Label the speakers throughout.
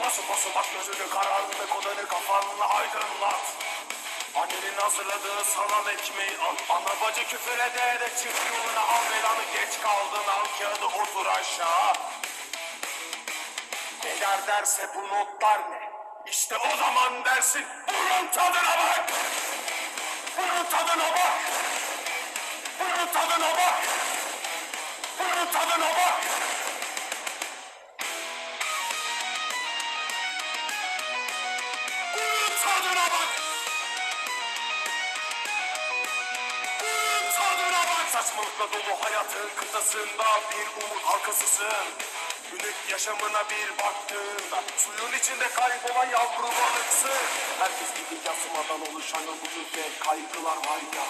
Speaker 1: Basın basın bak gözünü karardı ve kodanı kafanla aydınlat. Annenin hazırladığı salam ekmeği al. Ana bacı küfür ederek çık yoluna al belanı geç kaldın al kağıdı otur aşağı. Neler derse bu notlar ne? İşte o zaman dersin bunun tadına bak. Bunun tadına bak. Bunun tadına bak. Bunun tadına bak. Saçmalıkla dolu hayatın kıtasında bir umut halkasısın. Günlük yaşamına bir baktığında suyun içinde kaybolan yavru balıksın. Herkes gibi yasmadan oluşan umut ve kaygılar var ya.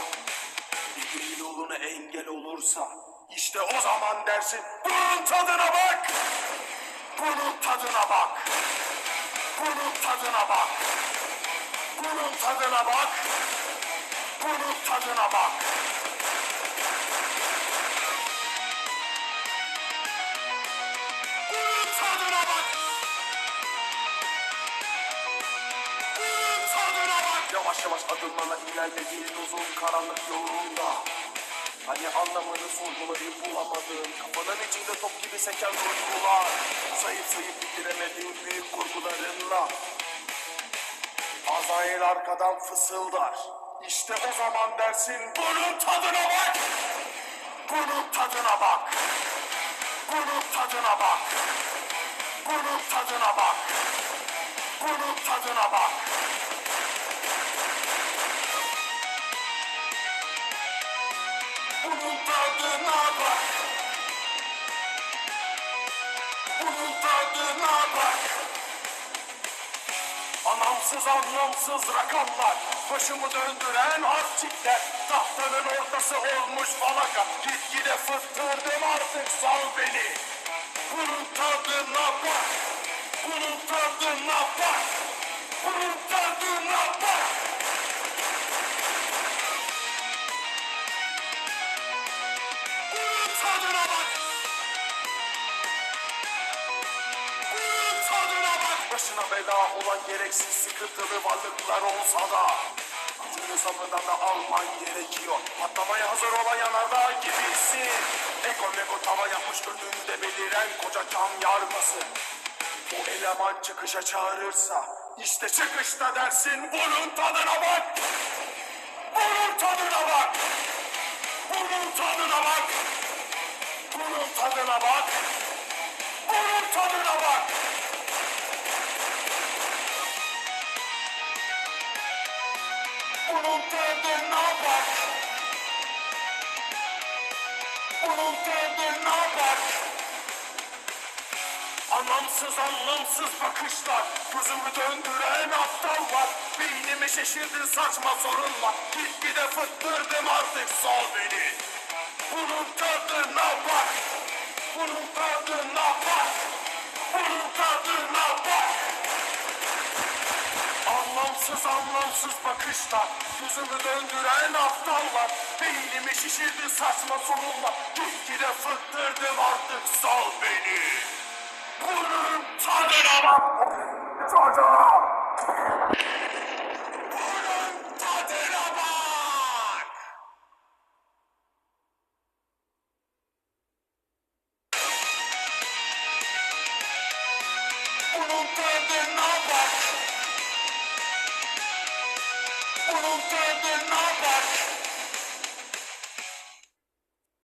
Speaker 1: Bir gün yoluna engel olursa işte o zaman dersin bunun tadına bak. Bunun tadına bak. Bunun tadına bak. Bunun tadına bak. Bunun tadına bak. Yavaş adımlarla ilerlediğin uzun karanlık yolunda. Hani anlamını sorgulayıp bulamadığın Kafanın içinde top gibi seken duygular. Sayıp sayıp bitiremediğin büyük kurgularınla. Azrail arkadan fısıldar. İşte o zaman dersin Bunun tadına bak. Bunun tadına bak. Bunun tadına bak. Bunun tadına bak. Bunun tadına bak. Bunun Anlamsız anlamsız rakamlar Başımı döndüren harçikler Tahtanın ortası olmuş falaka. Gitgide fıttırdım artık sal beni Başına bela olan gereksiz sıkıntılı varlıklar olsa da Acını sabırdan da alman gerekiyor Patlamaya hazır olan yanardağ gibisin Eko meko tava yapmış önünde beliren koca cam yarması O eleman çıkışa çağırırsa işte çıkışta dersin bunun tadına bak Bunun tadına bak bunun tadına bak. Bunun tadına bak. Bunun tadına bak. Anlamsız anlamsız bakışlar Gözümü döndüren aptallar Beynimi şaşırdın saçma sorunlar. Gitgide fıttırdım artık sal beni. Bunun tadına bak Bunun tadına Anlamsız anlamsız bakışlar Gözümü döndüren aptallar Beynimi şişirdi saçma sorunlar Gitgide fıttırdım artık sal beni. Bunun tadına bak çocuğum.